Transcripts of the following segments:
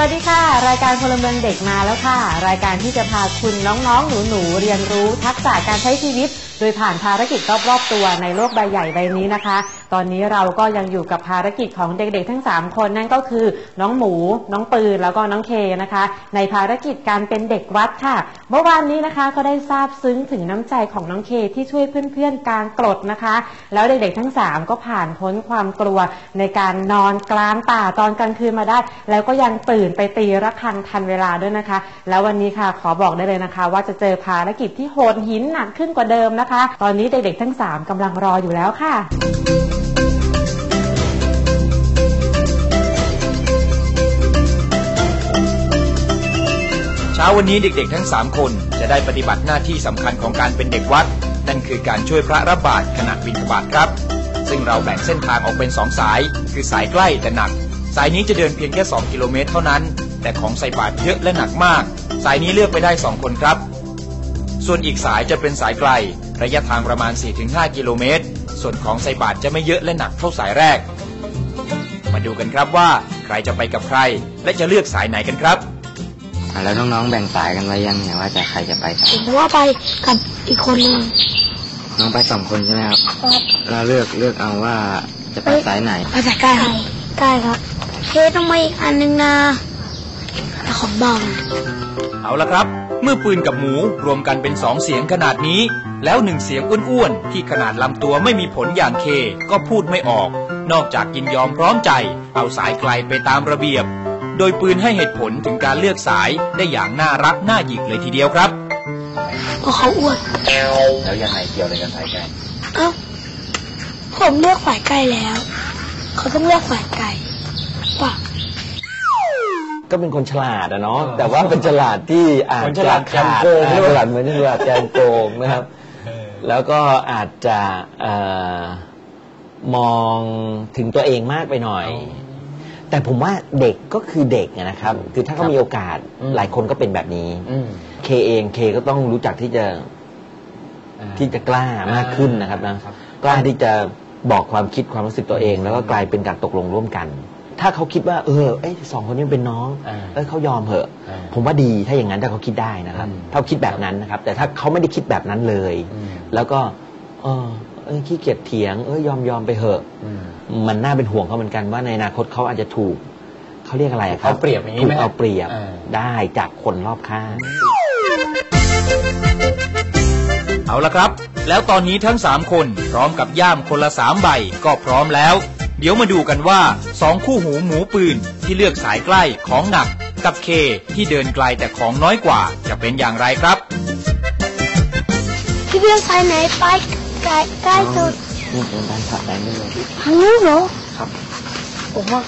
วัสดีค่ะ รายการพลเมืองเด็กมาแล้วค่ะ รายการที่จะพาคุณน้องๆ หนูๆ เรียนรู้ทักษะการใช้ชีวิต โดยผ่านภารกิจรอบๆตัวในโลกใบใหญ่ใบนี้นะคะ ตอนนี้เราก็ยังอยู่กับภารกิจของเด็กๆ ทั้ง 3 คนนั่นก็คือ น้องหมู น้องปืนแล้วก็น้องเคนะคะ ในภารกิจการเป็นเด็กวัดค่ะ เมื่อวานนี้นะคะก็ได้ทราบซึ้งถึงน้ำใจของน้องเคที่ช่วยเพื่อนๆกลางกรดนะคะ แล้วเด็กๆทั้ง 3 ก็ผ่านพ้นความกลัวในการนอนกลางป่าตอนกลางคืนมาได้ แล้วก็ยังตื่นไปตีระฆังทันเวลาด้วยนะคะ แล้ววันนี้ค่ะขอบอกได้เลยนะคะ ว่าจะเจอภารกิจที่โหดหินหนักขึ้นกว่าเดิมนะคะตอนนี้เด็กๆทั้ง 3กำลังรออยู่แล้วค่ะ เช้าวันนี้เด็กๆทั้ง 3 คนจะได้ปฏิบัติหน้าที่สำคัญของการเป็นเด็กวัด นั่นคือการช่วยพระรับบาตรขณะบิณฑบาตครับ ซึ่งเราแบ่งเส้นทางออกเป็น 2 สาย คือสายใกล้แต่หนัก สายนี้จะเดินเพียงแค่ 2 กิโลเมตรเท่านั้น แต่ของใส่บาตรเยอะและหนักมาก สายนี้เลือกไปได้ 2 คนครับ ส่วนอีกสายจะเป็นสายไกล ระยะทางประมาณ 4-5 กิโลเมตร ส่วนของใส่บาตรจะไม่เยอะและหนักเท่าสายแรก มาดูกันครับว่าใครจะไปกับใคร และจะเลือกสายไหนกันครับอะแล้วน้องๆแบ่งสายกันไว้ยังเนี่ยว่าจะใครจะไปสายผมว่าไปกับอีกคนหนึ่งน้องไปสองคนใช่ไหมครับครับแล้วเลือกเลือกเอาว่าจะไปสายไหนไปสายใกล้ครับใกล้ครับเคต้องมาอีกอันหนึงนะแต่ของเบานะเอาละครับ เมื่อปืนกับหมูรวมกันเป็นสองเสียงขนาดนี้ แล้วหนึ่งเสียงอ้วนๆ ที่ขนาดลำตัวไม่มีผลอย่างเค ก็พูดไม่ออก นอกจากยินยอมพร้อมใจ เอาสายไกลไปตามระเบียบ โดยปืนให้เหตุผลถึงการเลือกสายได้อย่างน่ารักน่าหยิกเลยทีเดียวครับเพราะเขาอ้วนแล้วยังไงเกี่ยวอะไรกับสายไกลเอ้าผมเลือกฝ่ายใกล้แล้ว เขาต้องเลือกฝ่ายไกลป่ะ ก็เป็นคนฉลาดอะเนาะแต่ว่าเป็นฉลาดที่อาจคนฉจะลาดแกมโกงอ่าด้วย ฉลาดเหมือนฉลาดแกมโกงนะครับ แล้วก็อาจจะเอ่อมองถึงตัวเองมากไปหน่อย แต่ผมว่าเด็กก็คือเด็กอะนะครับ คือถ้าเขามีโอกาสหลายคนก็เป็นแบบนี้เคเองเคก็ต้องรู้จักที่จะที่จะกล้ามากขึ้นนะครับนะกล้าที่จะบอกความคิดความรู้สึกตัวเอง แล้วก็กลายเป็นการตกลงร่วมกัน ถ้าเขาคิดว่า เออไอ้ยสองคนนี้เป็นน้องอ่าเออเขายอมเหอะ อ่าผมว่าดีถ้าอย่างนั้นถ้าเขาคิดได้นะครับอืมถ้าเขาคิดแบบนั้นนะครับ แต่ถ้าเขาไม่ได้คิดแบบนั้นเลยแล้วก็ เออเอ้ยขี้เกียจเถียง เอ้ยยอมยอมไปเหอะมันน่าเป็นห่วงเขาเหมือนกันว่าในอนาคตเขาอาจจะถูกเขาเรียกอะไรอะครับเอาเปรียบอย่างนี้ถูไหมกเอาเปรียบอ่า ได้จากคนรอบข้าง เอาละครับ แล้วตอนนี้ทั้ง 3 คนพร้อมกับย่ามคนละ 3 ใบก็พร้อมแล้ว เดี๋ยวมาดูกันว่า2คู่หูหมูปืนที่เลือกสายใกล้ของหนัก กับเคที่เดินไกลแต่ของน้อยกว่า จะเป็นอย่างไรครับ พี่เลือกสายไหนไปใกล้ใกล้สุดนี่เป็นการขับแรงได้เลยทางนู้นเหรอครับผมว่า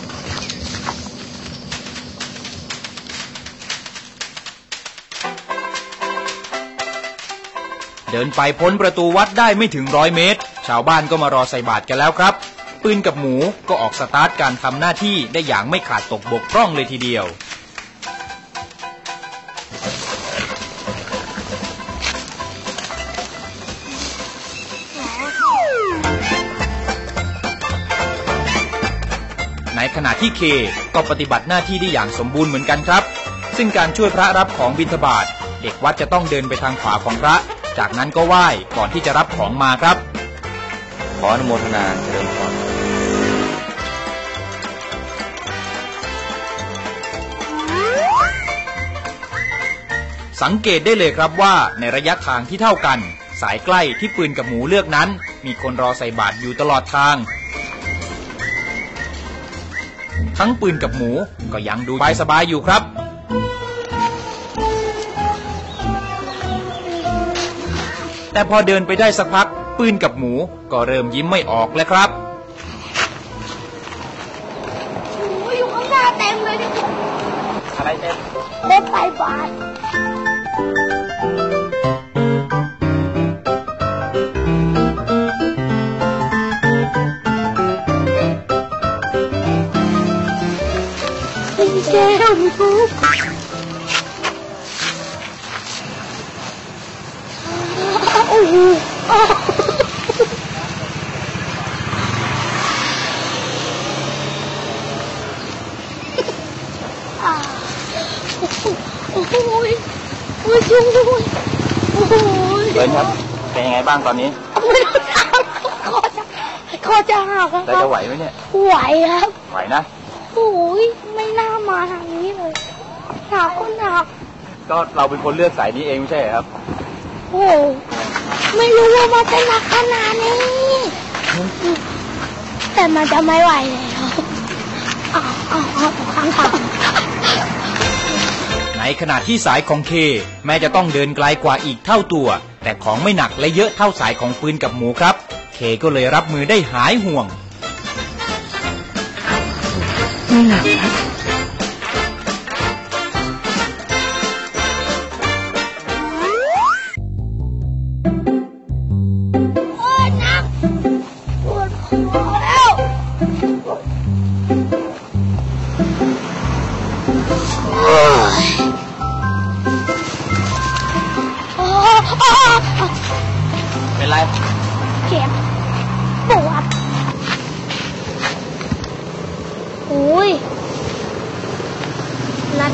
เดินไปพ้นประตูวัดได้ไม่ถึงร้อยเมตร ชาวบ้านก็มารอใส่บาตรกันแล้วครับ ปืนกับหมูก็ออกสตาร์ทการทำหน้าที่ได้อย่างไม่ขาดตกบกพร่องเลยทีเดียว ในขณะที่เคก็ปฏิบัติหน้าที่ได้อย่างสมบูรณ์เหมือนกันครับ ซึ่งการช่วยพระรับของบิณฑบาตเด็กวัดจะต้องเดินไปทางขวาของพระ จากนั้นก็ไหว้ก่อนที่จะรับของมาครับขออนุโมทนาเจริญพร สังเกตได้เลยครับว่าในระยะทางที่เท่ากัน สายใกล้ที่ปืนกับหมูเลือกนั้น มีคนรอใส่บาตรอยู่ตลอดทาง ทั้งปืนกับหมูก็ยังดูสบายๆอยู่ครับแต่พอเดินไปได้สักพัก ปืนกับหมูก็เริ่มยิ้มไม่ออกแล้วครับโอ้ยอยู่ข้างหน้าเต็มเลยเนี่ยอะไรเต็มเล่นไปบาท phải không cô Ôi, ôi xuống ôi Ôi Lên ครับเป็นยังไงบ้างตอนนี้ คอจะคอจะหักอะคได้รับจะไหวไหมเนี่ย ไหวครับ ไหวนะ โอ้ยไม่น่ามาทางนี้เลยหนักก็หนักก็เราเป็นคนเลือกสายนี้เองไม่ใช่เหรอครับ โอ้ไม่รู้ว่ามันจะหนักขนาดนี้ แต่มันจะไม่ไหวแล้วอ้าวอ้าวอ้าวข้างทางในขณะที่สายของเคแม้จะต้องเดินไกลกว่าอีกเท่าตัว แต่ของไม่หนักและเยอะเท่าสายของปืนกับหมูครับ เคก็เลยรับมือได้หายห่วง ไ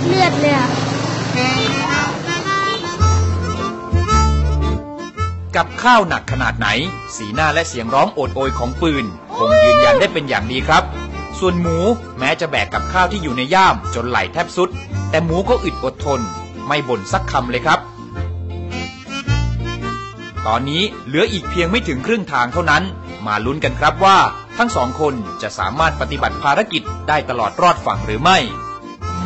เลือดเลยอะกับข้าวหนักขนาดไหน สีหน้าและเสียงร้องโอดโอยของปืน คงยืนยันได้เป็นอย่างดีครับ ส่วนหมูแม้จะแบกกับข้าวที่อยู่ในย่ามจนไหลแทบสุด แต่หมูก็อึดอดทน ไม่บ่นสักคำเลยครับ ตอนนี้เหลืออีกเพียงไม่ถึงครึ่งทางเท่านั้น มาลุ้นกันครับว่า ทั้งสองคนจะสามารถปฏิบัติภารกิจได้ตลอดรอดฝั่งหรือไม่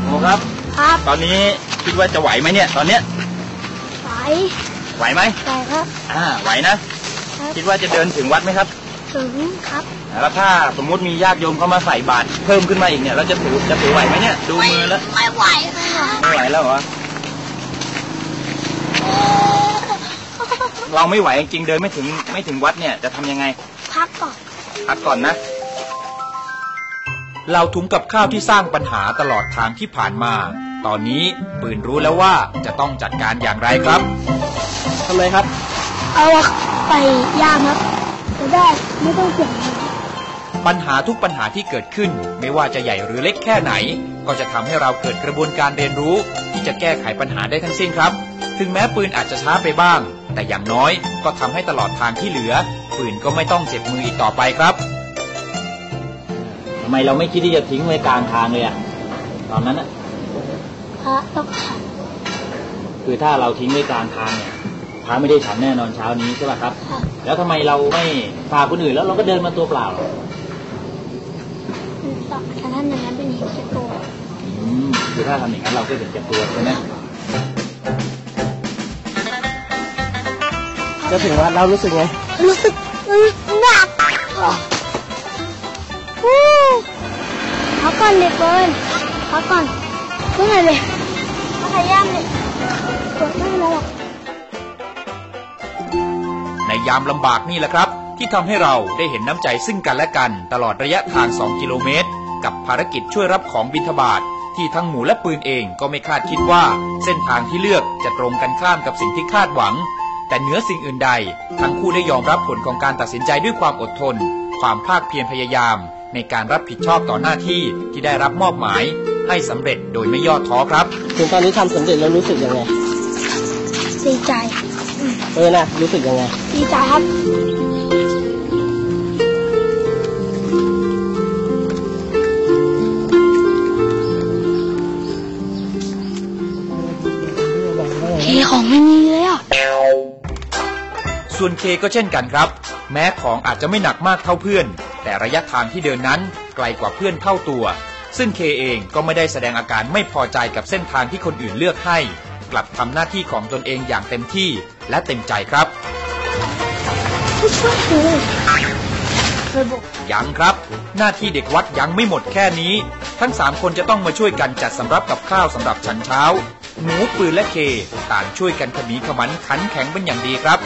หมูครับ ครับตอนนี้คิดว่าจะไหวไหมเนี่ย ตอนเนี้ยไหวไหวไหมไหวครับอ่าไหวนะครับคิดว่าจะเดินถึงวัดไหมครับ ถึงครับแล้วถ้าสมมุติมีญาติโยมเข้ามาใส่บาตรเพิ่มขึ้นมาอีกเนี่ยเราจะถือจะถือไหวไหมเนี่ย ดูมือแล้วไม่ไหวเลยค่ะไม่ไหวแล้วเหรอเราไม่ไหวจริงๆเดินไม่ถึงไม่ถึงวัดเนี่ยจะทำยังไง พักก่อนพักก่อนนะเราถุงกับข้าวที่สร้างปัญหาตลอดทางที่ผ่านมา ตอนนี้ปืนรู้แล้วว่าจะต้องจัดการอย่างไรครับทำไมครับ เอาไปย่างครับจะได้ไม่ต้องเสียเงินปัญหาทุกปัญหาที่เกิดขึ้น ไม่ว่าจะใหญ่หรือเล็กแค่ไหน ก็จะทำให้เราเกิดกระบวนการเรียนรู้ ที่จะแก้ไขปัญหาได้ทั้งสิ้นครับ ถึงแม้ปืนอาจจะช้าไปบ้าง แต่อย่างน้อยก็ทำให้ตลอดทางที่เหลือ ปืนก็ไม่ต้องเจ็บมืออีกต่อไปครับทำไมเราไม่คิดที่จะทิ้งไว้กลางทางเลยอะตอนนั้นอะ พระต้องขันคือถ้าเราทิ้งไว้กลางทางเนี่ยพระไม่ได้ฉันแน่นอนเช้านี้ใช่ป่ะครับค่ะแล้วทำไมเราไม่พาคนอื่นแล้วเราก็เดินมาตัวเปล่าแต่ท่านอย่างนั้นเป็นเหตุแก่ตัวอืมคือถ้าทำอย่างนั้นเราก็เห็นแก่ตัวใช่ไหมจะถึงวัดเรารู้สึกไง รู้สึกหนักวู้พักก่อนเด็กเบิร์นพักก่อน เมื่อไหร่เลยพักขย่ามเลยปวดไม่แล้วหรอกในยามลำบากนี่แหละครับ ที่ทำให้เราได้เห็นน้ำใจซึ่งกันและกัน ตลอดระยะทาง 2 กิโลเมตร กับภารกิจช่วยรับของบิณฑบาตที่ทั้งหมูและปืนเองก็ไม่คาดคิดว่า เส้นทางที่เลือกจะตรงกันข้ามกับสิ่งที่คาดหวัง แต่เหนือสิ่งอื่นใด ทั้งคู่ได้ยอมรับผลของการตัดสินใจด้วยความอดทน ความภาคเพียรพยายาม ในการรับผิดชอบต่อหน้าที่ที่ได้รับมอบหมาย ให้สำเร็จโดยไม่ย่อท้อครับ ถึงตอนนี้ทำสำเร็จแล้วรู้สึกยังไง ดีใจ เออนะรู้สึกยังไง ดีใจครับ เคของไม่มีเลยอะ ส่วนเคก็เช่นกันครับ แม้ของอาจจะไม่หนักมากเท่าเพื่อน แต่ระยะทางที่เดินนั้นไกลกว่าเพื่อนเท่าตัว ซึ่งเคเองก็ไม่ได้แสดงอาการไม่พอใจกับเส้นทางที่คนอื่นเลือกให้ กลับทำหน้าที่ของตนเองอย่างเต็มที่และเต็มใจครับช่วยครูเคยบอกยังครับ หน้าที่เด็กวัดยังไม่หมดแค่นี้ ทั้ง 3 คนจะต้องมาช่วยกันจัดสำรับกับข้าวสำหรับฉันเช้า หมูปืนและเคต่างช่วยกันขมีขมันขันแข็งเป็นอย่างดีครับ